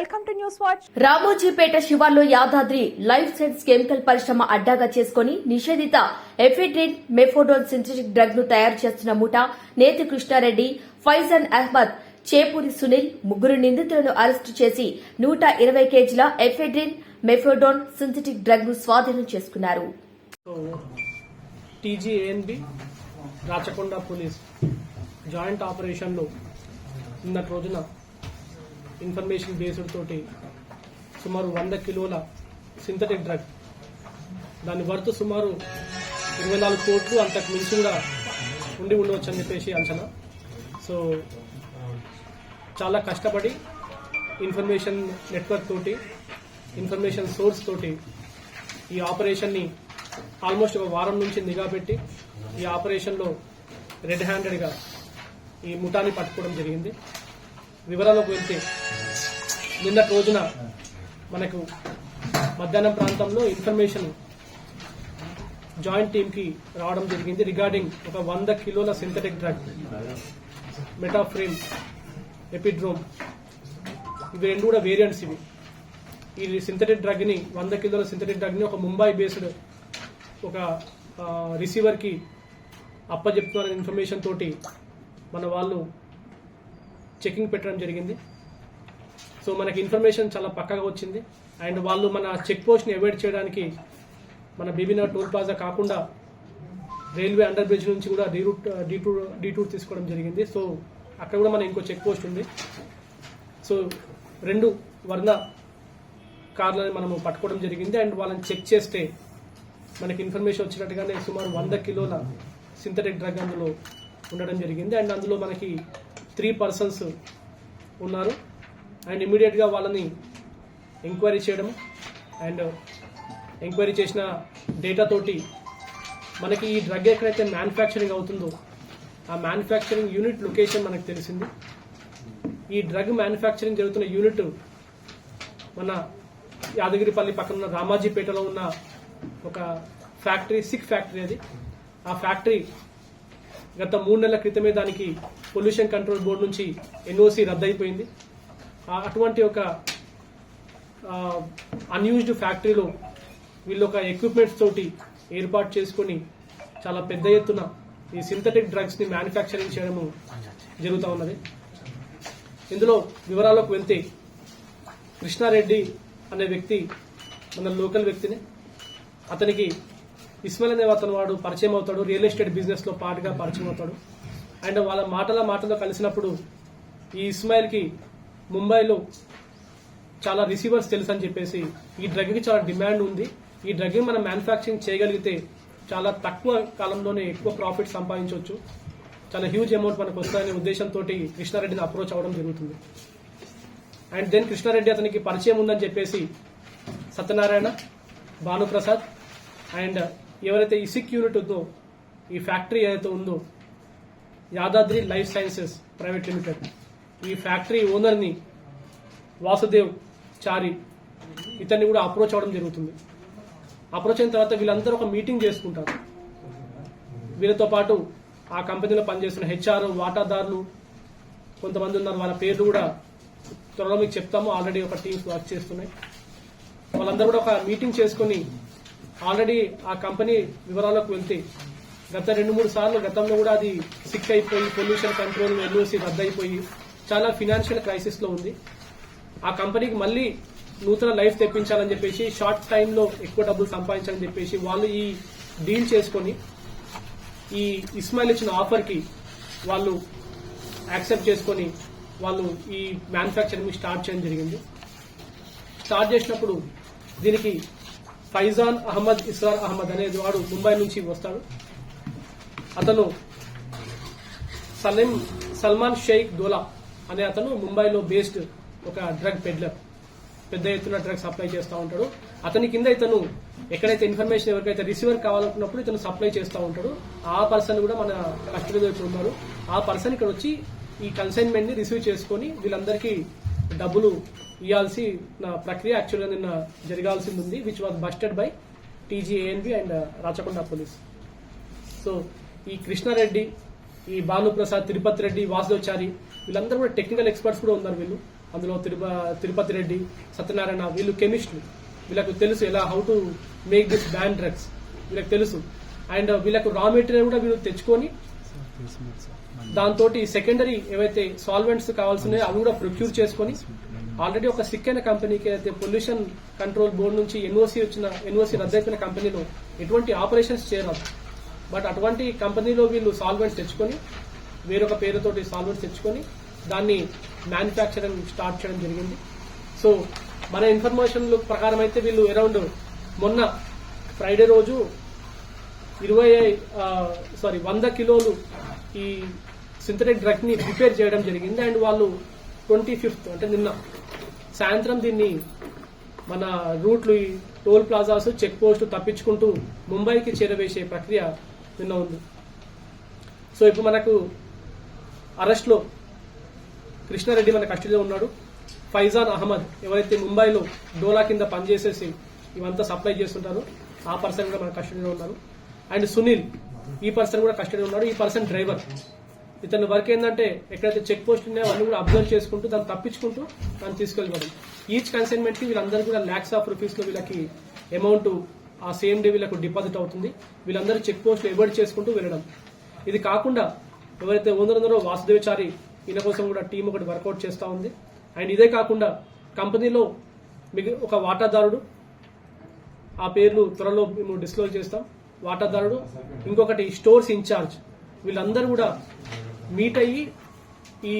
Welcome to news watch. Ramojipeta శివార్లో Yadadri life science chemical పరిశ్రమ అడ్డాగా చేసుకుని నిషేధిత ఎఫిడ్రిన్ మెఫోడోల్ సింథటిక్ డ్రగ్ను తయారు చేస్తున్న ముఠా నేతి కృష్ణారెడ్డి ఫైజన్ అహ్మద్ చేపూరి సునీల్ ముగ్గురు నిందితులను అరెస్టు చేసి నూట ఇరవై కేజీల ఎఫెడ్రిన్ మెఫోడోన్ సింథటిక్ డ్రగ్ను స్వాధీనం చేసుకున్నారు. So TGANB Rachakonda police joint ఆపరేషన్లో నిన్నటి రోజున ఇన్ఫర్మేషన్ బేస్డ్ తోటి సుమారు వంద కిలోల సింథటిక్ డ్రగ్. దాని వర్త్ సుమారు ఇరవై నాలుగు కోట్లు అంతకు మించి కూడా ఉండి ఉండవచ్చు అని చెప్పేసి అంచనా. సో చాలా కష్టపడి ఇన్ఫర్మేషన్ నెట్వర్క్ తోటి ఇన్ఫర్మేషన్ సోర్స్ తోటి ఈ ఆపరేషన్ని ఆల్మోస్ట్ ఒక వారం నుంచి నిఘా పెట్టి ఈ ఆపరేషన్లో రెడ్ హ్యాండెడ్గా ఈ ముఠాని పట్టుకోవడం జరిగింది. వివరాలకు వెళ్తే నిన్నటి రోజున మనకు మధ్యాహ్నం ప్రాంతంలో ఇన్ఫర్మేషన్ జాయింట్ టీంకి రావడం జరిగింది. రిగార్డింగ్ ఒక వంద కిలోల సింథటిక్ డ్రగ్. మెటాఫ్రేమ్ ఎపిడ్రోమ్. ఇవి రెండు కూడా వేరియంట్స్ ఇవి. ఈ సింథటిక్ డ్రగ్ని వంద కిలోల సింథటిక్ డ్రగ్ని ఒక ముంబై బేస్డ్ ఒక రిసీవర్కి అప్పచెప్తున్న ఇన్ఫర్మేషన్ తోటి మన వాళ్ళు చెకింగ్ పెట్టడం జరిగింది. సో మనకి ఇన్ఫర్మేషన్ చాలా పక్కగా వచ్చింది. అండ్ వాళ్ళు మన చెక్ పోస్ట్ని అవాయిడ్ చేయడానికి మన బీబీనగర్ టోల్ ప్లాజా కాకుండా రైల్వే అండర్ బ్రిడ్జ్ నుంచి కూడా డీ రూట్ డీ టూ డీ టూర్ తీసుకోవడం జరిగింది. సో అక్కడ కూడా మన ఇంకో చెక్ పోస్ట్ ఉంది. సో రెండు వర్ణ కార్లని మనము పట్టుకోవడం జరిగింది. అండ్ వాళ్ళని చెక్ చేస్తే మనకి ఇన్ఫర్మేషన్ వచ్చినట్టుగానే సుమారు వంద కిలోల సింథటిక్ డ్రగ్ అందులో ఉండడం జరిగింది. అండ్ అందులో మనకి త్రీ పర్సన్స్ ఉన్నారు. అండ్ ఇమీడియట్గా వాళ్ళని ఎంక్వైరీ చేయడం అండ్ ఎంక్వైరీ చేసిన డేటా తోటి మనకి ఈ డ్రగ్ ఎక్కడైతే మ్యానుఫ్యాక్చరింగ్ అవుతుందో ఆ మ్యానుఫ్యాక్చరింగ్ యూనిట్ లొకేషన్ మనకు తెలిసింది. ఈ డ్రగ్ మ్యానుఫ్యాక్చరింగ్ జరుగుతున్న యూనిట్ మన యాదగిరిపల్లి పక్కన ఉన్న రామాజీపేటలో ఉన్న ఒక ఫ్యాక్టరీ సిక్ ఫ్యాక్టరీ అది. ఆ ఫ్యాక్టరీ గత మూడు నెలల క్రితమే దానికి పొల్యూషన్ కంట్రోల్ బోర్డు నుంచి ఎన్ఓసి రద్దయిపోయింది. అటువంటి ఒక అన్యూజ్డ్ ఫ్యాక్టరీలో వీళ్ళు ఒక ఎక్విప్మెంట్స్ తోటి ఏర్పాటు చేసుకొని చాలా పెద్ద ఎత్తున ఈ సింథటిక్ డ్రగ్స్ని మ్యానుఫ్యాక్చరింగ్ చేయడము జరుగుతూ ఉన్నది. ఇందులో వివరాలకు వెళ్తే కృష్ణారెడ్డి అనే వ్యక్తి మన లోకల్ వ్యక్తిని. అతనికి ఇస్మాయిల్ అనే అతను వాడు పరిచయం అవుతాడు రియల్ ఎస్టేట్ బిజినెస్లో పాటుగా పరిచయం అవుతాడు. అండ్ వాళ్ళ మాటల మాటలో కలిసినప్పుడు ఈ ఇస్మాయిల్కి ముంబైలో చాలా రిసీవర్స్ తెలుసు అని చెప్పేసి ఈ డ్రగ్కి చాలా డిమాండ్ ఉంది. ఈ డ్రగ్ మనం మ్యానుఫ్యాక్చరింగ్ చేయగలిగితే చాలా తక్కువ కాలంలోనే ఎక్కువ ప్రాఫిట్ సంపాదించవచ్చు. చాలా హ్యూజ్ అమౌంట్ మనకు వస్తాయనే ఉద్దేశంతో కృష్ణారెడ్డిని అప్రోచ్ అవ్వడం జరుగుతుంది. అండ్ దెన్ కృష్ణారెడ్డి అతనికి పరిచయం ఉందని చెప్పేసి సత్యనారాయణ భానుప్రసాద్ అండ్ ఎవరైతే ఈ సిక్ యూనిట్ ఉందో ఈ ఫ్యాక్టరీ ఏదైతే ఉందో Yadadri Life Sciences Private Limited. ఈ ఫ్యాక్టరీ ఓనర్ని వాసుదేవ్ చారి ఇతన్ని కూడా అప్రోచ్ అవ్వడం జరుగుతుంది. అప్రోచ్ అయిన తర్వాత వీళ్ళందరూ ఒక మీటింగ్ చేసుకుంటారు. వీళ్ళతో పాటు ఆ కంపెనీలో పనిచేస్తున్న హెచ్ఆర్ వాటాదారులు కొంతమంది ఉన్నారు. వాళ్ళ పేర్లు కూడా త్వరలో మీకు చెప్తాము. ఆల్రెడీ ఒక టీమ్స్ వర్క్ చేస్తున్నాయి. వాళ్ళందరూ కూడా ఒక మీటింగ్ చేసుకుని ఆల్రెడీ ఆ కంపెనీ వివరాలకు వెళ్తే గత రెండు మూడు సార్లు గతంలో కూడా అది సిక్ అయిపోయి పొల్యూషన్ కంట్రోల్ ఎల్ఓసి రద్దయిపోయి చాలా ఫినాన్షియల్ క్రైసిస్లో ఉంది. ఆ కంపెనీకి మళ్ళీ నూతన లైఫ్ తెప్పించాలని చెప్పేసి షార్ట్ టైంలో ఎక్కువ డబ్బులు సంపాదించాలని చెప్పేసి వాళ్ళు ఈ డీల్ చేసుకొని ఈ ఇస్మాయిల్ ఇచ్చిన ఆఫర్కి వాళ్ళు యాక్సెప్ట్ చేసుకొని వాళ్ళు ఈ మ్యానుఫ్యాక్చరింగ్ స్టార్ట్ చేయడం జరిగింది. స్టార్ట్ చేసినప్పుడు దీనికి ఫైజాన్ అహ్మద్ ఇస్రార్ అహ్మద్ అనేది వాడు ముంబై నుంచి వస్తాడు. అతను సలీం సల్మాన్ షేక్ దోలా అనే అతను ముంబైలో బేస్డ్ ఒక డ్రగ్ పెడ్లర్. పెద్ద ఎత్తున డ్రగ్ సప్లై చేస్తూ ఉంటాడు. అతని కింద ఇతను ఎక్కడైతే ఇన్ఫర్మేషన్ ఎవరికైతే రిసీవర్ కావాలనుకున్నప్పుడు ఇతను సప్లై చేస్తూ ఉంటాడు. ఆ పర్సన్ కూడా మన కస్టడీలో ఇప్పుడు ఉన్నారు. ఆ పర్సన్ ఇక్కడ వచ్చి ఈ కన్సైన్మెంట్ని రిసీవ్ చేసుకొని వీళ్ళందరికీ డబ్బులు ఇవ్వాల్సి నా ప్రక్రియ యాక్చువల్గా నిన్న జరగాల్సింది ఉంది which was busted by TGANB and Rachakonda police so ఈ కృష్ణారెడ్డి ఈ భానుప్రసాద్ తిరుపతి రెడ్డి వాసుదేవచారి వీళ్ళందరూ కూడా టెక్నికల్ ఎక్స్పర్ట్స్ కూడా ఉన్నారు వీళ్ళు. అందులో తిరుప తిరుపతి రెడ్డి సత్యనారాయణ వీళ్ళు కెమిస్టులు వీళ్ళకు తెలుసు ఎలా how to make this ban drugs వీళ్ళకి తెలుసు. అండ్ వీళ్ళకు రా మెటీరియల్ కూడా వీళ్ళు తెచ్చుకొని దాంతో సెకండరీ ఏవైతే సాల్వెంట్స్ కావాల్సినాయో అవి కూడా ప్రొక్యూర్ చేసుకొని ఆల్రెడీ ఒక సిక్ అయిన కంపెనీకి అయితే పొల్యూషన్ కంట్రోల్ బోర్డు నుంచి ఎన్ఓసి వచ్చిన ఎన్ఓసి రద్దయిపోయిన కంపెనీలో ఎటువంటి ఆపరేషన్స్ చేయరాదు. బట్ అటువంటి కంపెనీలో వీళ్ళు సాల్వెంట్స్ తెచ్చుకొని వేరొక పేరుతోటి సాల్వెంట్స్ తెచ్చుకొని దాన్ని మ్యానుఫ్యాక్చరింగ్ స్టార్ట్ చేయడం జరిగింది. సో మన ఇన్ఫర్మేషన్ ప్రకారం అయితే వీళ్ళు అరౌండ్ మొన్న ఫ్రైడే రోజు ఇరవై సారీ వంద కిలోలు ఈ సింథటిక్ డ్రగ్ని ప్రిపేర్ చేయడం జరిగింది. అండ్ వాళ్ళు ట్వంటీ ఫిఫ్త్ అంటే నిన్న సాయంత్రం దీన్ని మన రూట్లు ఈ టోల్ ప్లాజాస్ చెక్ పోస్ట్ తప్పించుకుంటూ ముంబైకి చేరవేసే ప్రక్రియ నిన్న ఉంది. సో ఇప్పుడు మనకు అరెస్ట్లో కృష్ణారెడ్డి మన కస్టడీలో ఉన్నాడు. ఫైజాన్ అహ్మద్ ఎవరైతే ముంబైలో డోలా కింద పనిచేసేసి ఇవంతా సప్లై చేస్తుంటారో ఆ పర్సన్ కూడా మన కస్టడీలో ఉన్నారు. అండ్ సునీల్ ఈ పర్సన్ కూడా కస్టడీలో ఉన్నాడు. ఈ పర్సన్ డ్రైవర్. ఇతని వర్క్ ఏంటంటే ఎక్కడైతే చెక్ పోస్ట్ ఉన్నాయో అవన్నీ కూడా అబ్జర్వ్ చేసుకుంటూ దాన్ని తప్పించుకుంటూ దాన్ని తీసుకెళ్ళిపోవడం. ఈచ్ కన్సైన్మెంట్కి వీళ్ళందరూ కూడా ల్యాక్స్ ఆఫ్ రూపీస్లో వీళ్ళకి అమౌంట్ ఆ సేమ్ డే వీళ్ళకు డిపాజిట్ అవుతుంది. వీళ్ళందరూ చెక్ పోస్ట్ ఎవర్డ్ చేసుకుంటూ వెళ్ళడం. ఇది కాకుండా ఎవరైతే ఓనర్ ఉన్నారో వాసుదేవచారి ఈయన కోసం కూడా టీం ఒకటి వర్కౌట్ చేస్తూ ఉంది. అండ్ ఇదే కాకుండా కంపెనీలో మిగి ఒక వాటాదారుడు ఆ పేర్లు త్వరలో మేము డిస్క్లోజ్ చేస్తాం. వాటాదారుడు ఇంకొకటి స్టోర్స్ ఇన్ఛార్జ్ వీళ్ళందరూ కూడా మీట్ అయ్యి ఈ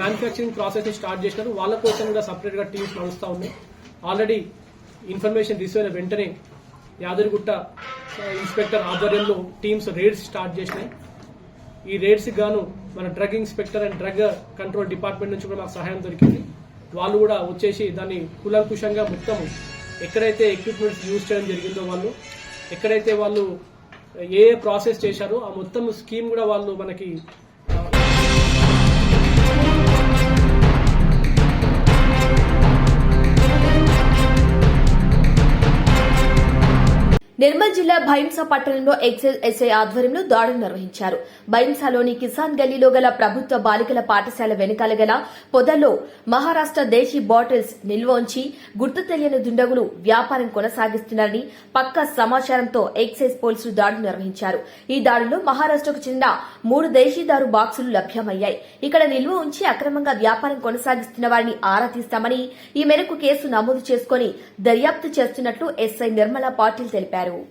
మ్యానుఫ్యాక్చరింగ్ ప్రాసెస్ని స్టార్ట్ చేసినారు. వాళ్ళ కోసం కూడా సపరేట్గా టీమ్స్ నడుస్తూ ఉన్నాయి. ఆల్రెడీ ఇన్ఫర్మేషన్ రిసీవ్ అయిన వెంటనే యాదరిగుట్ట ఇన్స్పెక్టర్ ఆధ్వర్యంలో టీమ్స్ రేడ్స్ స్టార్ట్ చేసినాయి. ఈ రేడ్స్ గాను మన drug inspector and drug control department నుంచి కూడా మాకు సహాయం దొరికింది. వాళ్ళు కూడా వచ్చేసి దాన్ని కులంకుశంగా మొత్తం ఎక్కడైతే ఎక్విప్మెంట్స్ యూజ్ చేయడం జరిగిందో వాళ్ళు ఎక్కడైతే వాళ్ళు ఏ ఏ ప్రాసెస్ చేశారో ఆ మొత్తం స్కీమ్ కూడా వాళ్ళు మనకి నిర్మల్ జిల్లా భైంసా పట్టణంలో ఎక్సైజ్ ఎస్ఐ ఆధ్వర్యంలో దాడులు నిర్వహించారు. భైంసాలోని కిసాన్ గల్లీలో గల ప్రభుత్వ బాలికల పాఠశాల వెనుకాల గల పొదల్లో మహారాష్ట దేశీ బాటిల్స్ నిల్వ ఉంచి గుర్తు తెలియని దుండగులు వ్యాపారం కొనసాగిస్తున్నారని పక్కా సమాచారంతో ఎక్సైజ్ పోలీసులు దాడులు నిర్వహించారు. ఈ దాడుల్లో మహారాష్టకు చెందిన మూడు దేశీదారు బాక్సులు లభ్యమయ్యాయి. ఇక్కడ నిల్వ ఉంచి అక్రమంగా వ్యాపారం కొనసాగిస్తున్న వారిని ఆరా తీస్తామని ఈ మేరకు కేసు నమోదు చేసుకుని దర్యాప్తు చేస్తున్నట్లు ఎస్ఐ నిర్మలా పాటిల్ తెలిపారు. తెలిపారు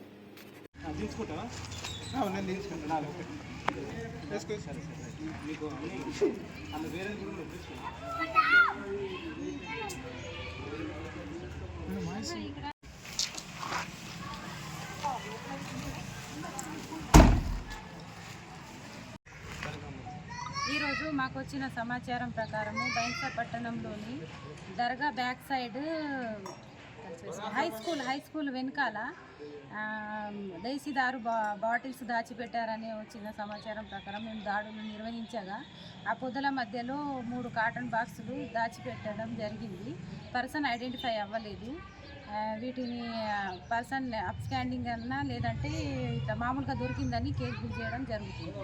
ఈరోజు మాకు వచ్చిన సమాచారం ప్రకారము బైన్సా పట్టణంలోని దర్గా back side high school high school వెనకాల దేశీ దేశీదారు బా బాటిల్స్ దాచిపెట్టారని వచ్చిన సమాచారం ప్రకారం మేము దాడులు నిర్వహించగా ఆ పొదల మధ్యలో మూడు కాటన్ బాక్సులు దాచిపెట్టడం జరిగింది. పర్సన్ ఐడెంటిఫై అవ్వలేదు. వీటిని పర్సన్ అప్స్టాండింగ్ అన్నా లేదంటే ఇట్లా మామూలుగా దొరికిందని కేసు చేయడం జరుగుతుంది.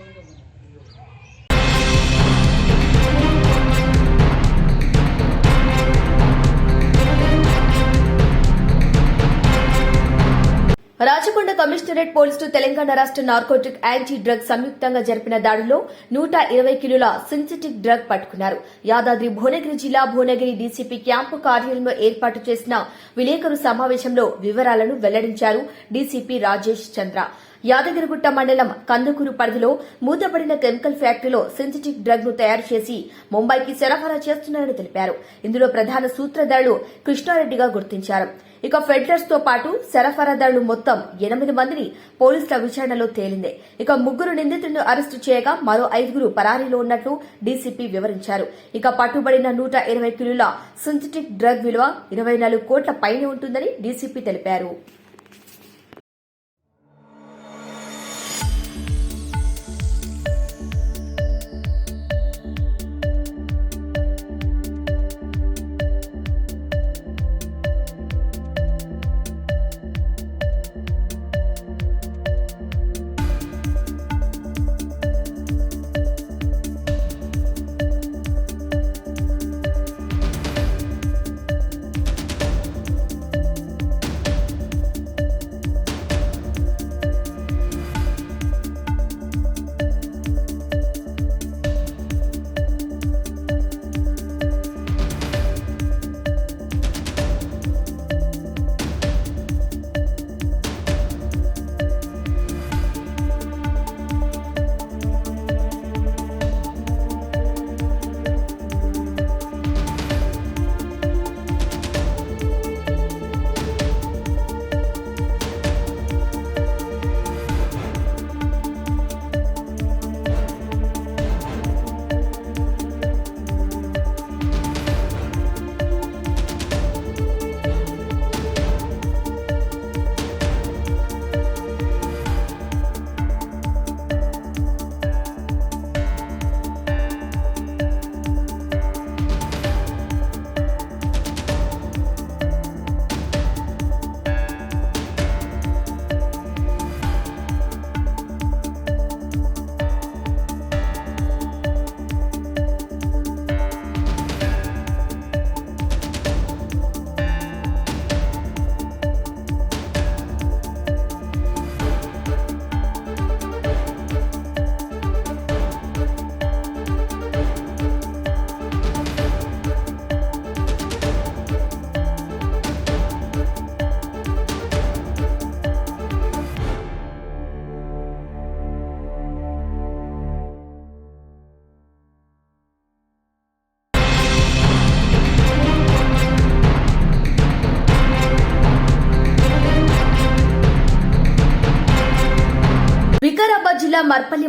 రాచకొండ కమిషనరేట్ పోలీసులు తెలంగాణ రాష్ట్ర నార్కోటిక్ యాంటీ డ్రగ్ సంయుక్తంగా జరిపిన దాడిలో నూట ఇరవై కిలోల సింథటిక్ డ్రగ్ పట్టుకున్నారు. యాదాద్రి భువనగిరి జిల్లా భువనగిరి డీసీపీ క్యాంపు కార్యాలయంలో ఏర్పాటు చేసిన విలేకరు సమావేశంలో వివరాలను వెల్లడించారు డీసీపీ రాజేష్ చంద్ర. యాదగిరిగుట్ట మండలం కందుకూరు పరిధిలో మూతపడిన కెమికల్ ఫ్యాక్టరీలో సింథటిక్ డ్రగ్ను తయారు చేసి ముంబైకి సరఫరా చేస్తున్నారని తెలిపారు. ఇందులో ప్రధాన సూత్రధారులు కృష్ణారెడ్డిగా గుర్తించారు. ఇక ఫెడ్లర్స్తో పాటు సరఫరాదారులు మొత్తం ఎనిమిది మందిని పోలీసుల విచారణలో తేలింది. ఇక ముగ్గురు నిందితులను అరెస్టు చేయగా మరో ఐదుగురు పరారీలో ఉన్నట్లు డీసీపీ వివరించారు. ఇక పట్టుబడిన నూట ఇరవై కిలోల సింథటిక్ డ్రగ్ విలువ ఇరవై నాలుగు కోట్ల పైనే ఉంటుందని డీసీపీ తెలిపారు.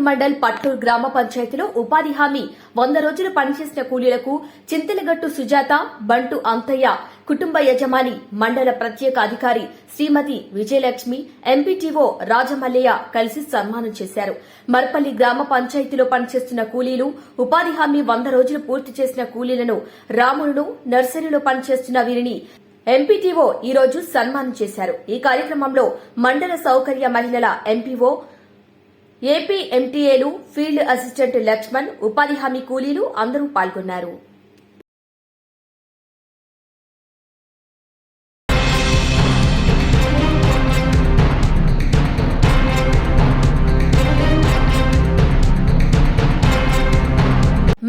మండల్ పట్టూరు గ్రామ పంచాయతీలో ఉపాధి హామీ. వంద రోజులు పనిచేసిన కూలీలకు చింతలగట్టు సుజాత బంటు అంతయ్య కుటుంబ యజమాని మండల ప్రత్యేక అధికారి శ్రీమతి విజయలక్ష్మి ఎంపీటీఓ రాజమల్లయ్య కలిసి సన్మానం చేశారు. మర్పల్లి గ్రామ పంచాయతీలో పనిచేస్తున్న కూలీలు ఉపాధి హామీ వంద రోజులు పూర్తి చేసిన కూలీలను రాములను నర్సరీలో పనిచేస్తున్న వీరిని ఎంపీటీఓ ఈ రోజు సన్మానం చేశారు. ఈ కార్యక్రమంలో మండల సౌకర్య మహిళల ఎంపీఓ ఏపీ ఎంటీఏలు ఫీల్డ్ అసిస్టెంట్ లక్ష్మణ్ ఉపాధి హామీ కూలీలు అందరూ పాల్గొన్నారు.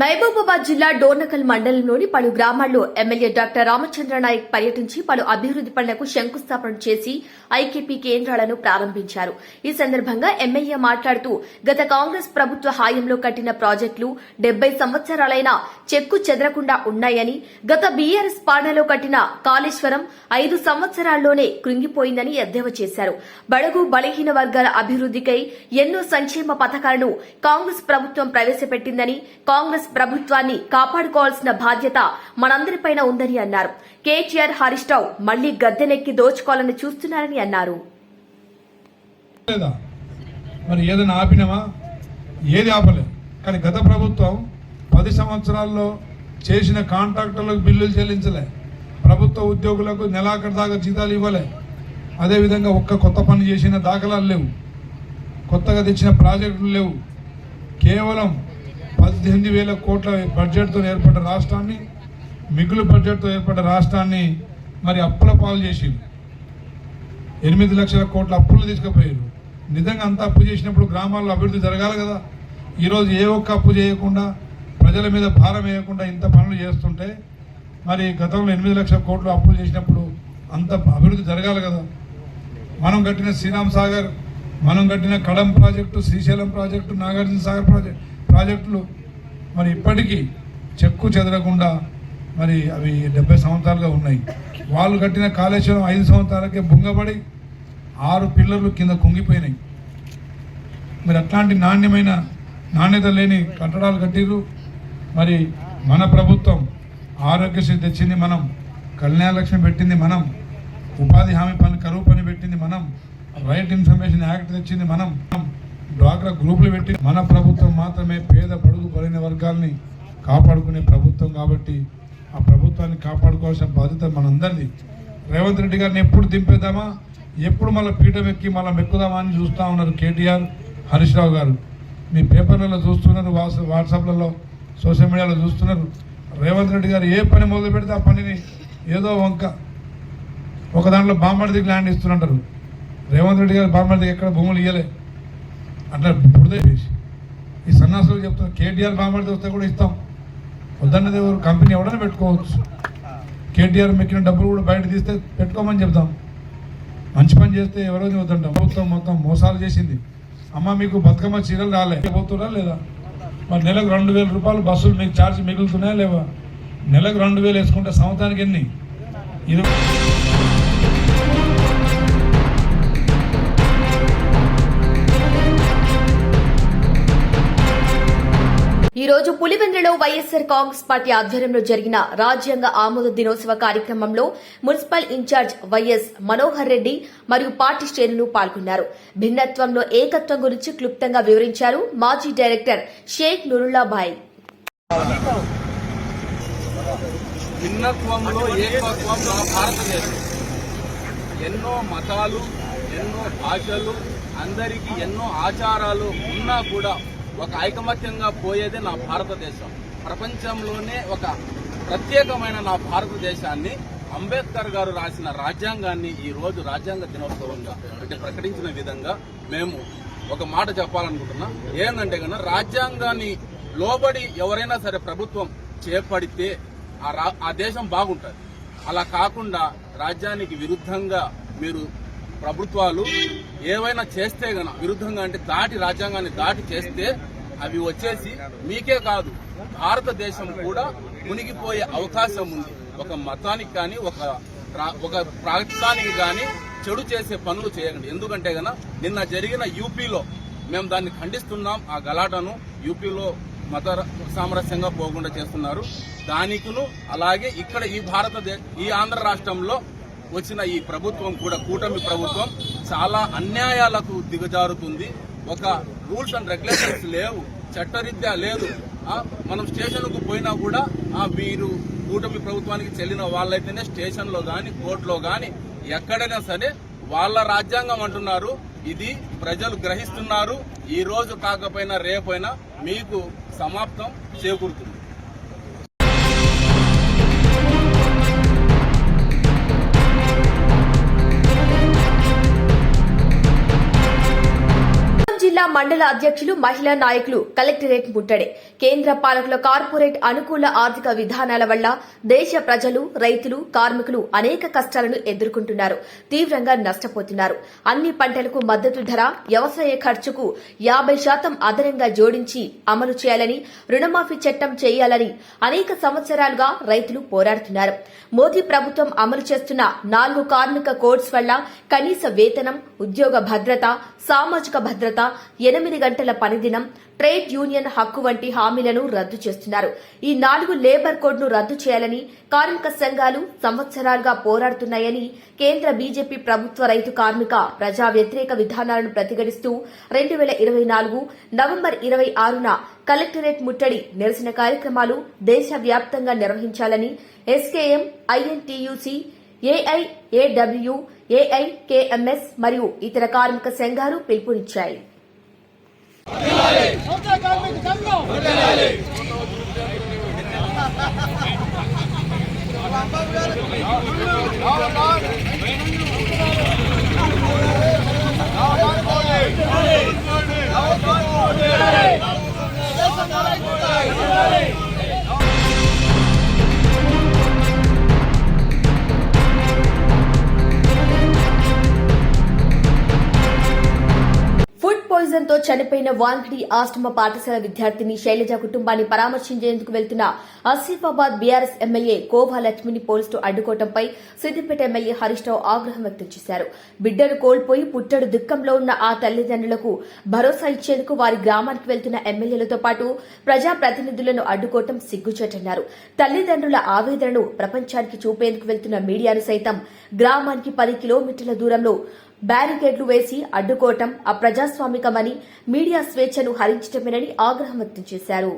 మహబూబాబాద్ జిల్లా డోర్నకల్ మండలంలోని పలు గ్రామాల్లో ఎమ్మెల్యే డాక్టర్ రామచంద్ర నాయక్ పర్యటించి పలు అభివృద్ది పనులకు శంకుస్థాపన చేసి ఐకేపీ కేంద్రాలను ప్రారంభించారు. ఈ సందర్భంగా ఎమ్మెల్యే మాట్లాడుతూ గత కాంగ్రెస్ ప్రభుత్వ హాయంలో కట్టిన ప్రాజెక్టులు డెబ్బై సంవత్సరాలైన చెక్కు చెదరకుండా ఉన్నాయని గత బీఆర్ఎస్ పాలనలో కట్టిన కాళేశ్వరం ఐదు సంవత్సరాల్లోనే కృంగిపోయిందని ఎద్దేవా చేశారు. బడుగు బలహీన వర్గాల అభివృద్దికై ఎన్నో సంక్షేమ పథకాలను కాంగ్రెస్ ప్రభుత్వం ప్రవేశపెట్టిందని కాంగ్రెస్ ప్రభుత్వాన్ని కాపాడుకోవాల్సిన బాధ్యత మనందరిపైన ఉందని అన్నారు. కేటీఆర్ హరీష్ రావు మళ్ళీ గద్దెనెక్కి దోచుకోవాలని చూస్తున్నారని అన్నారు. లేదా? మరి ఏదైనా ఆపినమా? ఏది ఆపలేదు. కానీ గత ప్రభుత్వం పది సంవత్సరాల్లో చేసిన కాంట్రాక్టర్లకు బిల్లులు చెల్లించలే. ప్రభుత్వ ఉద్యోగులకు నెలాఖరు దాకా జీతాలు ఇవ్వలే. అదేవిధంగా ఒక్క కొత్త పని చేసిన దాఖలాలు లేవు. కొత్తగా తెచ్చిన ప్రాజెక్టులు లేవు. కేవలం పద్దెనిమిది వేల కోట్ల బడ్జెట్తో ఏర్పడ్డ రాష్ట్రాన్ని మిగులు బడ్జెట్తో ఏర్పడ్డ రాష్ట్రాన్ని మరి అప్పుల పాలు చేసింది ఎనిమిది లక్షల కోట్ల అప్పులు తీసుకుపోయారు నిజంగా అంత అప్పు చేసినప్పుడు గ్రామాల్లో అభివృద్ధి జరగాలి కదా. ఈరోజు ఏ ఒక్క అప్పు చేయకుండా ప్రజల మీద భారం వేయకుండా ఇంత పనులు చేస్తుంటే మరి గతంలో ఎనిమిది లక్షల కోట్లు అప్పులు చేసినప్పుడు అంత అభివృద్ధి జరగాలి కదా. మనం కట్టిన శ్రీరామ్ సాగర్ మనం కట్టిన Kadam project Srisailam project Nagarjuna Sagar project ప్రాజెక్టులు మరి ఇప్పటికీ చెక్కు చెదరకుండా మరి అవి డెబ్బై సంవత్సరాలుగా ఉన్నాయి. వాళ్ళు కట్టిన కాళేశ్వరం ఐదు సంవత్సరాలకే బుంగబడి ఆరు పిల్లర్లు కింద కుంగిపోయినాయి. మరి అట్లాంటి నాణ్యమైన నాణ్యత లేని కట్టడాలు కట్టిర్రు. మరి మన ప్రభుత్వం ఆరోగ్యశ్రీ తెచ్చింది మనం కళ్యాణలక్ష్మి పెట్టింది మనం ఉపాధి హామీ పని కరువు పని పెట్టింది మనం రైట్ ఇన్ఫర్మేషన్ యాక్ట్ తెచ్చింది మనం డ్వాక్రా గ్రూపులు పెట్టి మన ప్రభుత్వం మాత్రమే పేద బడుగు పడిన వర్గాల్ని కాపాడుకునే ప్రభుత్వం కాబట్టి ఆ ప్రభుత్వాన్ని కాపాడుకోవాల్సిన బాధ్యత మనందరిది. రేవంత్ రెడ్డి గారిని ఎప్పుడు దింపేద్దామా? ఎప్పుడు మళ్ళీ పీఠం ఎక్కి మళ్ళీ మెక్కుదామా అని చూస్తూ ఉన్నారు కేటీఆర్ హరీష్ రావు గారు. మీ పేపర్లలో చూస్తున్నారు వాట్స్ వాట్సాప్లలో సోషల్ మీడియాలో చూస్తున్నారు. రేవంత్ రెడ్డి గారు ఏ పని మొదలు పెడితే ఆ పనిని ఏదో వంక ఒక దాంట్లో బాంబడిదికి ల్యాండ్ ఇస్తున్నారు రేవంత్ రెడ్డి గారు బాంబడిదికి ఎక్కడ భూములు ఇవ్వలే అట్లా బుడిదే వేసి. ఈ సన్నాసులు చెప్తున్నారు కేటీఆర్ బాంబడిది వస్తే కూడా ఇస్తాం. వద్దన్నది ఎవరు? కంపెనీ ఎవడైనా పెట్టుకోవచ్చు. కేటీఆర్ మెక్కిన డబ్బులు కూడా బయట తీస్తే పెట్టుకోమని చెప్తాం. మంచి పని చేస్తే ఎవరో వద్దంట? ప్రభుత్వం మొత్తం మోసాలు చేసింది. అమ్మ మీకు బతుకమ్మ చీరలు రాలే. పోతురా లేదా? మరి నెలకు రెండు వేల రూపాయలు బస్సులు మీకు ఛార్జ్ మిగులుతున్నాయా లేవా? నెలకు రెండు వేలు వేసుకుంటే సంవత్సరానికి ఎన్ని? ఇరవై ఈ రోజు పులివెందులలో వైఎస్సార్ కాంగ్రెస్ పార్టీ ఆధ్వర్యంలో జరిగిన రాజ్యాంగ ఆమోద దినోత్సవ కార్యక్రమంలో municipal incharge YS Manohar Reddy మరియు పార్టీ శ్రేణులు పాల్గొన్నారు. భిన్నత్వంలో ఏకత్వం గురించి క్లుప్తంగా వివరించారు మాజీ డైరెక్టర్ షేక్ నురుల్లాబాయ్ ఎన్నో మతాలు ఎన్నో భాషలు అందరికీ ఎన్నో ఆచారాలు ఉన్నా కూడా ఒక ఐకమత్యంగా పోయేదే నా భారతదేశం. ప్రపంచంలోనే ఒక ప్రత్యేకమైన నా భారతదేశాన్ని అంబేద్కర్ గారు రాసిన రాజ్యాంగాన్ని ఈ రోజు రాజ్యాంగ దినోత్సవంగా అంటే ప్రకటించిన విధంగా మేము ఒక మాట చెప్పాలనుకుంటున్నా. ఏంటంటే కన్నా రాజ్యాంగాన్ని లోబడి ఎవరైనా సరే ప్రభుత్వం చేపడితే ఆ రా- ఆ దేశం బాగుంటుంది. అలా కాకుండా రాజ్యానికి విరుద్ధంగా మీరు ప్రభుత్వాలు ఏవైనా చేస్తే గన విరుద్ధంగా అంటే దాటి రాజ్యాంగాన్ని దాటి చేస్తే అవి వచ్చేసి మీకే కాదు భారతదేశం కూడా మునిగిపోయే అవకాశం ఉంది. ఒక మతానికి కానీ ఒక ఒక ప్రాంతానికి కానీ చెడు చేసే పనులు చేయకండి ఎందుకంటే గన నిన్న జరిగిన యూపీలో మేము దాన్ని ఖండిస్తున్నాం. ఆ గలాటను యూపీలో మత సామరస్యంగా పోకుండా చేస్తున్నారు. దానికును అలాగే ఇక్కడ ఈ భారతదేశ ఈ ఆంధ్ర రాష్ట్రంలో వచ్చిన ఈ ప్రభుత్వం కూడా కూటమి ప్రభుత్వం చాలా అన్యాయాలకు దిగజారుతుంది. ఒక రూల్స్ అండ్ రెగ్యులేషన్స్ లేవు చట్టరీత్యా లేదు. మనం స్టేషన్కు పోయినా కూడా మీరు కూటమి ప్రభుత్వానికి చెల్లిన వాళ్ళైతేనే స్టేషన్లో కానీ కోర్టులో కానీ ఎక్కడైనా సరే వాళ్ళ రాజ్యాంగం అంటున్నారు. ఇది ప్రజలు గ్రహిస్తున్నారు. ఈ రోజు కాకపోయినా రేపైనా మీకు సమాప్తం చేకూరుతుంది. జిల్లా మండల అధ్యక్షులు మహిళా నాయకులు కలెక్టరేట్ ముట్టడి. కేంద్ర పాలకుల కార్పొరేట్ అనుకూల ఆర్థిక విధానాల వల్ల దేశ ప్రజలు రైతులు కార్మికులు అనేక కష్టాలను ఎదుర్కొంటున్నారు తీవ్రంగా నష్టపోతున్నారు. అన్ని పంటలకు మద్దతు ధర వ్యవసాయ ఖర్చుకు యాభై శాతం అదనంగా జోడించి అమలు చేయాలని రుణమాఫీ చట్టం చేయాలని అనేక సంవత్సరాలుగా రైతులు పోరాడుతున్నారు. మోదీ ప్రభుత్వం అమలు చేస్తున్న నాలుగు కార్మిక కోడ్స్ వల్ల కనీస వేతనం ఉద్యోగ భద్రత సామాజిక భద్రత ఎనిమిది గంటల పనిదినం ట్రేడ్ యూనియన్ హక్కు వంటి హామీలను రద్దు చేస్తున్నారు. ఈ నాలుగు లేబర్ కోడ్ను రద్దు చేయాలని కార్మిక సంఘాలు సంవత్సరాలుగా పోరాడుతున్నాయని కేంద్ర బీజేపీ ప్రభుత్వ రైతు కార్మిక ప్రజా వ్యతిరేక విధానాలను ప్రతిఘటిస్తూ రెండు వేల ఇరవై నాలుగు నవంబర్ ఇరవై ఆరున కలెక్టరేట్ ముట్టడి నిరసన కార్యక్రమాలు దేశవ్యాప్తంగా నిర్వహించాలని ఎస్కేఎం ఐఎన్టీయూసీ ఏఐఏడబ్ల్యూ ఏఐకేఎంఎస్ మరియు ఇతర కార్మిక సంఘాలు పిలుపునిచ్చాయి. ఫుడ్ పాయిజన్తో చనిపోయిన వాంకిడి ఆశ్రమ పాఠశాల విద్యార్థిని శైలజ కుటుంబాన్ని పరామర్శించేందుకు వెళ్తున్న ఆసిఫాబాద్ బీఆర్ఎస్ ఎమ్మెల్యే కోభా లక్ష్మిని పోలీసులు అడ్డుకోవడంపై సిద్దిపేట ఎమ్మెల్యే హరీష్ రావు ఆగ్రహం వ్యక్తం చేశారు. బిడ్డను కోల్పోయి పుట్టడు దుఃఖంలో ఉన్న ఆ తల్లిదండ్రులకు భరోసా ఇచ్చేందుకు వారి గ్రామానికి వెళ్తున్న ఎమ్మెల్యేలతో పాటు ప్రజాప్రతినిధులను అడ్డుకోవటం సిగ్గుచేటన్నారు. తల్లిదండ్రుల ఆవేదనను ప్రపంచానికి చూపేందుకు వెళ్తున్న మీడియాను సైతం గ్రామానికి పది కిలోమీటర్ల దూరంలో బ్యారికేడ్లు వేసి అడ్డుకోవటం అప్రజాస్వామికమని మీడియా స్వేచ్ఛను హరించటమేనని ఆగ్రహం వ్యక్తం చేశారు.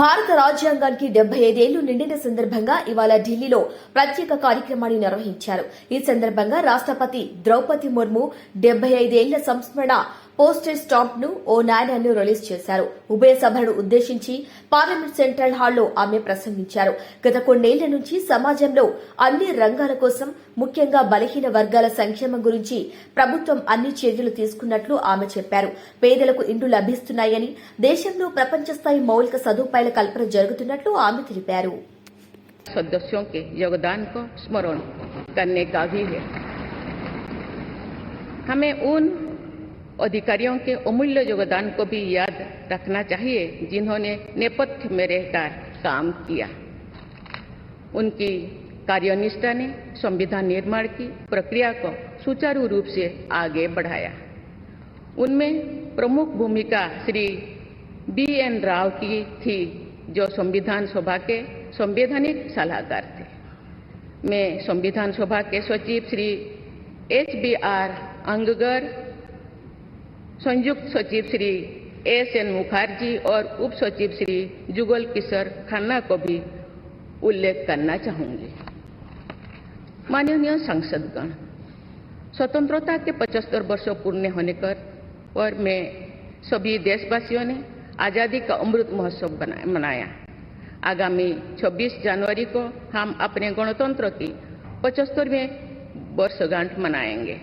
భారత రాజ్యాంగానికి డెబ్బై ఐదేళ్ళు నిండిన సందర్భంగా ఇవాళ ఢిల్లీలో ప్రత్యేక కార్యక్రమాన్ని నిర్వహించారు. ఈ సందర్భంగా రాష్ట్రపతి ద్రౌపది ముర్ము డెబ్బై ఐదేళ్ళ సంస్మరణ పోస్టల్ స్టాంప్ ను ఓ నాణ్యాన్ని రిలీజ్ చేశారు ఉభయ సభలను ఉద్దేశించి పార్లమెంట్ సెంట్రల్ హాల్లో ఆమె ప్రసంగించారు గత కొన్నేళ్ల నుంచి సమాజంలో అన్ని రంగాల కోసం ముఖ్యంగా బలహీన వర్గాల సంక్షేమం గురించి ప్రభుత్వం అన్ని చర్యలు తీసుకున్నట్లు ఆమె చెప్పారు పేదలకు ఇండ్లు లభిస్తున్నాయని దేశంలో ప్రపంచ స్థాయి మౌలిక సదుపాయాల కల్పన జరుగుతున్నట్లు ఆమె తెలిపారు सदस्यों के योगदान को स्मरण करने का भी है हमें उन अधिकारियों के अमूल्य योगदान को भी याद रखना चाहिए, जिन्होंने नेपथ्य में रहकर काम किया। उनकी कार्यनिष्ठा ने संविधान निर्माण की प्रक्रिया को सुचारू रूप से आगे बढ़ाया। उनमें प्रमुख भूमिका श्री बी एन राव की थी, जो संविधान सभा के संवैधानिक सलाहकार थे। मैं संविधान सभा के सचिव Shri H B R Iyengar संयुक्त सचिव श्री एस एन मुखर्जी और उप सचिव श्री जुगल किशोर खन्ना को भी उल्लेख करना चाहूँगी। माननीय सांसदगण, स्वतंत्रता के 75 वर्षों पूर्ण होने पर और मैं सभी देशवासियों ने आज़ादी का अमृत महोत्सव मनाया। आगामी 26 जनवरी को हम अपने गणतंत्र की 75वें वर्षगांठ मनाएँगे।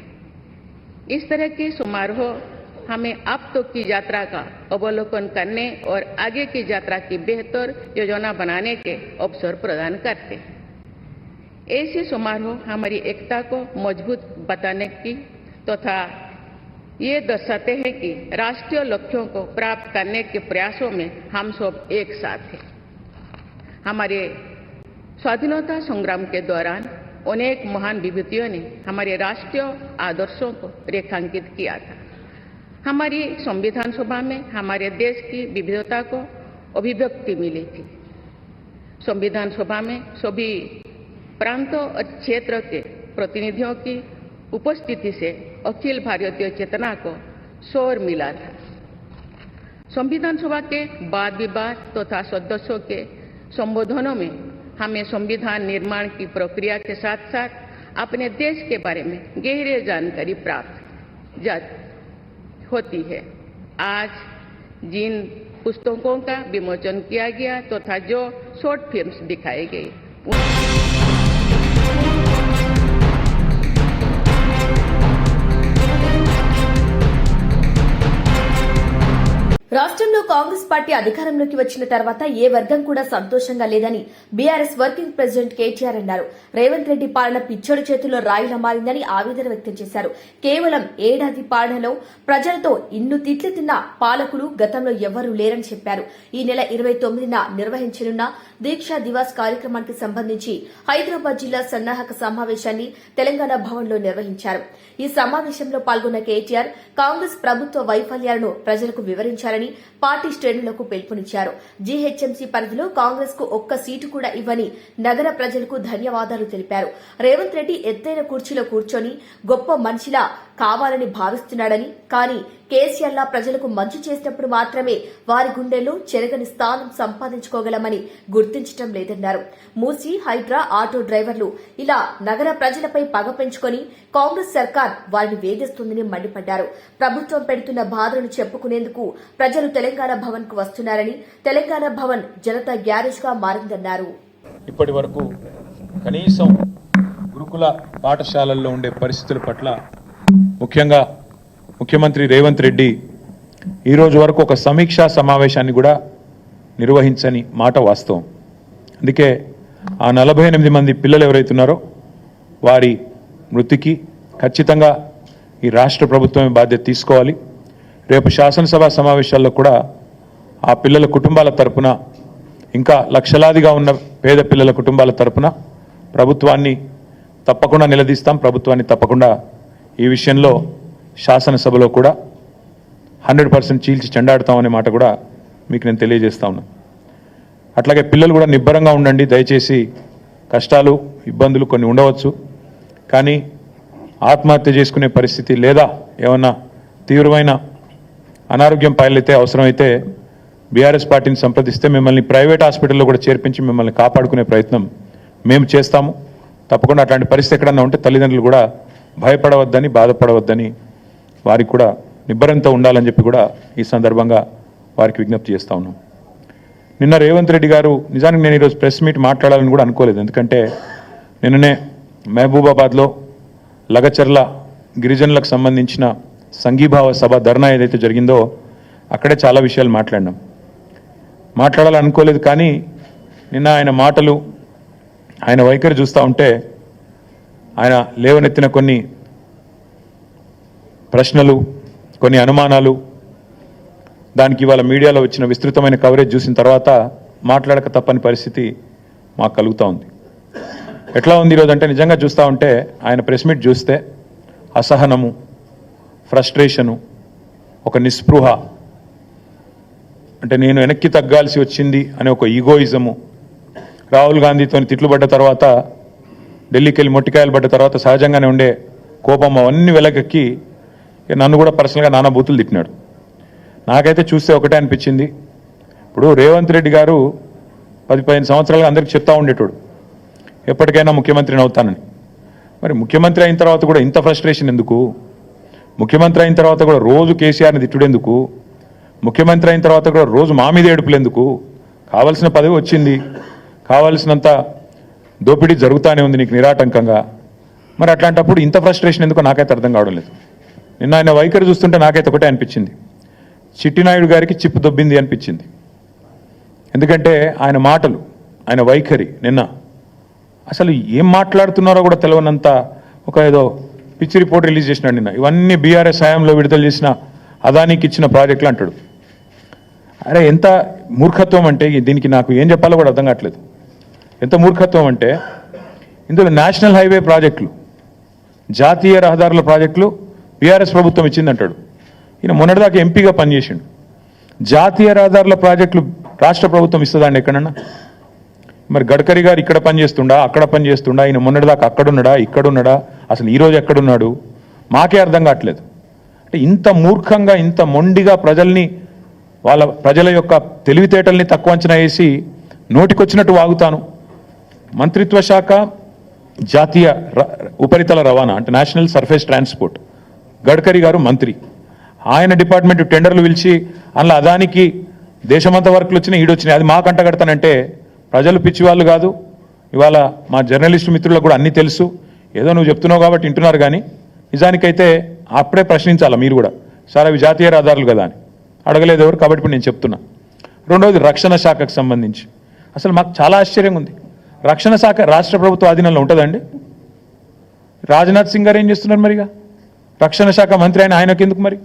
इस तरह के समारोह हमें अब तक की यात्रा का अवलोकन करने और आगे की यात्रा की बेहतर योजना बनाने के अवसर प्रदान करते हैं। ऐसे समारोह हमारी एकता को मज़बूत बताने की तथा तो ये दर्शाते हैं कि राष्ट्रीय लक्ष्यों को प्राप्त करने के प्रयासों में हम सब एक साथ हैं। हमारे स्वाधीनता संग्राम के दौरान अनेक महान विभूतियों ने हमारे राष्ट्रीय आदर्शों को रेखांकित किया था। हमारी संविधान सभा में, हमारे देश की विविधता को अभिव्यक्ति मिली थी। संविधान सभा में सभी प्रांतों और क्षेत्र के प्रतिनिधियों की उपस्थिति से अखिल भारतीय चेतना को शोर मिला था। संविधान सभा के वाद विवाद तथा तो सदस्यों के संबोधनों में हमें संविधान निर्माण की प्रक्रिया के साथ साथ अपने देश के बारे में गहरी जानकारी प्राप्त होती है। आज जिन पुस्तकों का विमोचन किया गया तथा जो शॉर्ट फ़िल्म दिखाई गई రాష్ట్రంలో కాంగ్రెస్ పార్టీ అధికారంలోకి వచ్చిన తర్వాత ఏ వర్గం కూడా సంతోషంగా లేదని బీఆర్ఎస్ వర్కింగ్ ప్రెసిడెంట్ కేటీఆర్ అన్నారు. రేవంత్ రెడ్డి పాలన పిచ్చోడి చేతుల్లో రాయిలా మారిందని ఆవేదన వ్యక్తం చేశారు. కేవలం ఏడాది పాలనలో ప్రజలతో ఇన్ను తిట్లు తిన్న పాలకులు గతంలో ఎవ్వరూ లేరని చెప్పారు. ఈ నెల ఇరవై తొమ్మిదిన నిర్వహించనున్న దీక్షా దివాస్ కార్యక్రమానికి సంబంధించి హైదరాబాద్ జిల్లా సన్నాహక సమావేశాన్ని తెలంగాణ భవన్లో నిర్వహించారు. ఈ సమావేశంలో పాల్గొన్న కేటీఆర్ కాంగ్రెస్ ప్రభుత్వ వైఫల్యాలను ప్రజలకు వివరించారు వివరించాలని పార్టీ శ్రేణులకు పిలుపునిచ్చారు. జీహెచ్ఎంసీ పరిధిలో కాంగ్రెస్కు ఒక్క సీటు కూడా ఇవ్వని నగర ప్రజలకు ధన్యవాదాలు తెలిపారు. రేవంత్ రెడ్డి ఎత్తైన కుర్చీలో కూర్చొని గొప్ప మనిషిలా కావాలని భావిస్తున్నాడని కానీ కేసీఆర్లా ప్రజలకు మంచి చేసినప్పుడు మాత్రమే వారి గుండెల్లో చెరగని స్థానం సంపాదించుకోగలమని గుర్తించటం లేదన్నారు. మూసి హైడ్రా ఆటో డ్రైవర్లు ఇలా నగర ప్రజలపై పగ పెంచుకొని కాంగ్రెస్ సర్కార్ వారిని వేధిస్తుందని మండిపడ్డారు. ప్రభుత్వం పెడుతున్న బాధలను చెప్పుకునేందుకు ప్రజలు తెలంగాణ భవన్కు వస్తున్నారని తెలంగాణ భవన్ జనతా గ్యారేజ్గా మారిందన్నారు. ఇప్పటి వరకు కనీసం గురుకుల పాఠశాలల్లో ఉండే పరిస్థితుల పట్ల ముఖ్యంగా ముఖ్యమంత్రి రేవంత్ రెడ్డి ఈరోజు వరకు ఒక సమీక్షా సమావేశాన్ని కూడా నిర్వహించని మాట వాస్తవం. అందుకే ఆ నలభై ఎనిమిది మంది పిల్లలు ఎవరైతున్నారో వారి మృతికి ఖచ్చితంగా ఈ రాష్ట్ర ప్రభుత్వమే బాధ్యత తీసుకోవాలి. రేపు శాసనసభ సమావేశాల్లో కూడా ఆ పిల్లల కుటుంబాల తరపున ఇంకా లక్షలాదిగా ఉన్న పేద పిల్లల కుటుంబాల తరపున ప్రభుత్వాన్ని తప్పకుండా నిలదీస్తాం. ప్రభుత్వాన్ని తప్పకుండా ఈ విషయంలో శాసనసభలో కూడా హండ్రెడ్ పర్సెంట్ చీల్చి చెండాడుతామనే మాట కూడా మీకు నేను తెలియజేస్తా ఉన్నా. అట్లాగే పిల్లలు కూడా నిబ్బరంగా ఉండండి దయచేసి కష్టాలు ఇబ్బందులు కొన్ని ఉండవచ్చు. కానీ ఆత్మహత్య చేసుకునే పరిస్థితి లేదా ఏమన్నా తీవ్రమైన అనారోగ్యం పాలైతే అవసరమైతే బీఆర్ఎస్ పార్టీని సంప్రదిస్తే మిమ్మల్ని ప్రైవేట్ హాస్పిటల్లో కూడా చేర్పించి మిమ్మల్ని కాపాడుకునే ప్రయత్నం మేము చేస్తాము. తప్పకుండా అట్లాంటి పరిస్థితి ఎక్కడన్నా ఉంటే తల్లిదండ్రులు కూడా భయపడవద్దని బాధపడవద్దని వారికి కూడా నిబ్బరంతో ఉండాలని చెప్పి కూడా ఈ సందర్భంగా వారికి విజ్ఞప్తి చేస్తా ఉన్నాం. నిన్న రేవంత్ రెడ్డి గారు నిజానికి నేను ఈరోజు ప్రెస్ మీట్ మాట్లాడాలని కూడా అనుకోలేదు. ఎందుకంటే నిన్ననే మహబూబాబాద్లో లగచర్ల గిరిజనులకు సంబంధించిన సంఘీభావ సభ ధర్నా ఏదైతే జరిగిందో అక్కడే చాలా విషయాలు మాట్లాడినాం. మాట్లాడాలని అనుకోలేదు కానీ నిన్న ఆయన మాటలు ఆయన వైఖరి చూస్తూ ఉంటే ఆయన లేవనెత్తిన కొన్ని ప్రశ్నలు కొన్ని అనుమానాలు దానికి ఇవాళ మీడియాలో వచ్చిన విస్తృతమైన కవరేజ్ చూసిన తర్వాత మాట్లాడక తప్పని పరిస్థితి మాకు కలుగుతూ ఉంది. ఎట్లా ఉంది ఈరోజు అంటే నిజంగా చూస్తూ ఉంటే ఆయన ప్రెస్ మీట్ చూస్తే అసహనము ఫ్రస్ట్రేషను ఒక నిస్పృహ అంటే నేను వెనక్కి తగ్గాల్సి వచ్చింది అనే ఒక ఈగోయిజము. రాహుల్ గాంధీతో తిట్లు పడ్డ తర్వాత ఢిల్లీకి వెళ్ళి మొట్టికాయలు పడ్డ తర్వాత సహజంగానే ఉండే కోపం అవన్నీ వెలకెక్కి నన్ను కూడా పర్సనల్గా నానా బూతులు తిట్టినాడు. నాకైతే చూస్తే ఒకటే అనిపించింది. ఇప్పుడు రేవంత్ రెడ్డి గారు పది పదిహేను సంవత్సరాలుగా అందరికి చెప్తా ఉండేటోడు. ఎప్పటికైనా ముఖ్యమంత్రిని అవుతానని. మరి ముఖ్యమంత్రి అయిన తర్వాత కూడా ఇంత ఫ్రస్ట్రేషన్ ఎందుకు? ముఖ్యమంత్రి అయిన తర్వాత కూడా రోజు కేసీఆర్ని తిట్టుడెందుకు? ముఖ్యమంత్రి అయిన తర్వాత కూడా రోజు మా మీద ఏడుపులు ఎందుకు కావలసిన పదవి వచ్చింది. కావలసినంత దోపిడీ జరుగుతానే ఉంది నీకు నిరాటంకంగా. మరి అట్లాంటప్పుడు ఇంత ఫ్రస్ట్రేషన్ ఎందుకో నాకైతే అర్థం కావడం లేదు. నిన్న ఆయన వైఖరి చూస్తుంటే నాకైతే ఒకటే అనిపించింది. చిట్టినాయుడు గారికి చిప్పు దొబ్బింది అనిపించింది. ఎందుకంటే ఆయన మాటలు ఆయన వైఖరి నిన్న. అసలు ఏం మాట్లాడుతున్నారో కూడా తెలియనంత ఒక ఏదో పిచ్చి రిపోర్ట్ రిలీజ్ చేసినాడు నిన్న. ఇవన్నీ బీఆర్ఎస్ హయాంలో విడుదల చేసిన అదానికి ఇచ్చిన ప్రాజెక్టులు అంటాడు. అరే ఎంత మూర్ఖత్వం అంటే దీనికి నాకు ఏం చెప్పాలో కూడా అర్థం కావట్లేదు. ఎంత మూర్ఖత్వం అంటే ఇందులో నేషనల్ హైవే ప్రాజెక్టులు జాతీయ రహదారుల ప్రాజెక్టులు బీఆర్ఎస్ ప్రభుత్వం ఇచ్చిందంటాడు. ఈయన మొన్నటిదాకా ఎంపీగా పనిచేసిండు. జాతీయ రహదారుల ప్రాజెక్టులు రాష్ట్ర ప్రభుత్వం ఇస్తుందండి ఎక్కడన్నా? మరి గడ్కరీ గారు ఇక్కడ పనిచేస్తుండా? అక్కడ పనిచేస్తుండా? ఈయన మొన్నటిదాకా అక్కడున్నాడా? ఇక్కడున్నాడా? అసలు ఈరోజు ఎక్కడున్నాడు? మాకే అర్థం కావట్లేదు. అంటే ఇంత మూర్ఖంగా ఇంత మొండిగా ప్రజల్ని వాళ్ళ ప్రజల యొక్క తెలివితేటల్ని తక్కువ అంచనా వేసి నోటికొచ్చినట్టు వాగుతాను. మంత్రిత్వ శాఖ జాతీయ ర- ఉపరితల రవాణా అంటే నేషనల్ సర్ఫేస్ ట్రాన్స్పోర్ట్. గడ్కరీ గారు మంత్రి. ఆయన డిపార్ట్మెంట్ టెండర్లు పిలిచి అందులో అదానికి దేశమంతా వర్కులు వచ్చినాయి ఈడొచ్చినాయి. అది మా కంట కడతానంటే ప్రజలు పిచ్చివాళ్ళు కాదు. ఇవాళ మా జర్నలిస్టు మిత్రులకు కూడా అన్నీ తెలుసు. ఏదో నువ్వు చెప్తున్నావు కాబట్టి వింటున్నారు కానీ నిజానికైతే అప్పుడే ప్రశ్నించాలా మీరు కూడా. సార్ అవి జాతీయ రహదారులు కదా అని. అడగలేదు ఎవరు కాబట్టి ఇప్పుడు నేను చెప్తున్నా. రెండవది రక్షణ శాఖకు సంబంధించి. అసలు మాకు చాలా ఆశ్చర్యంగా ఉంది. రక్షణ శాఖ రాష్ట్ర ప్రభుత్వ ఆధీనంలో ఉంటుందండి రాజ్నాథ్ సింగ్ గారు ఏం చేస్తున్నారు మరిగా? రక్షణ శాఖ మంత్రి అయిన ఆయనకి ఎందుకు మరి?